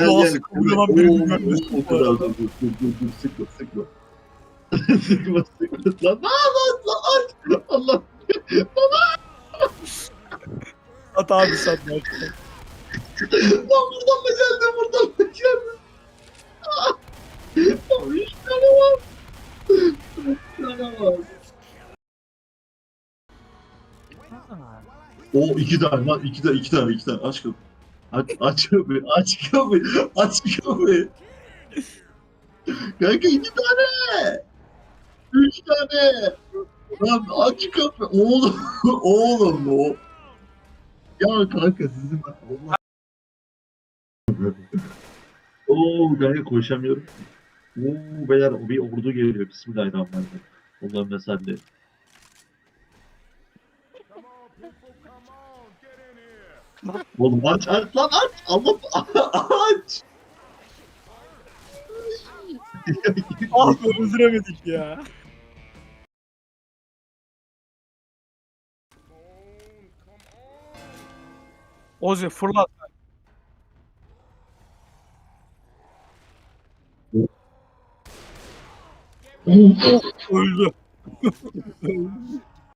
Arada. dur dur dur dur dur sıkma sıkma. sıkma sıkma lan. Lan lan. Allah. At abi sen de. Lan buradan da geldi buradan da geldi. Ah! Üç tane var. Üç tane var. O iki tane lan iki tane iki tane iki tane kapıyı. Aç, aç kapıyı aç kapıyı aç kapıyı. Kanka iki tane. Üç tane. Lan aç kapıyı. Oğlum oğlum o. Ya kanka sizin Allah. Oo kanka koşamıyorum. Oo beyler bir ordu geliyor. Bismillahirrahmanirrahim. Allah'ım ne sen de. Oğlum aç aç lan aç. Allah aç. Ah be öldüremedik ya. Ozi fırlat. Öldü.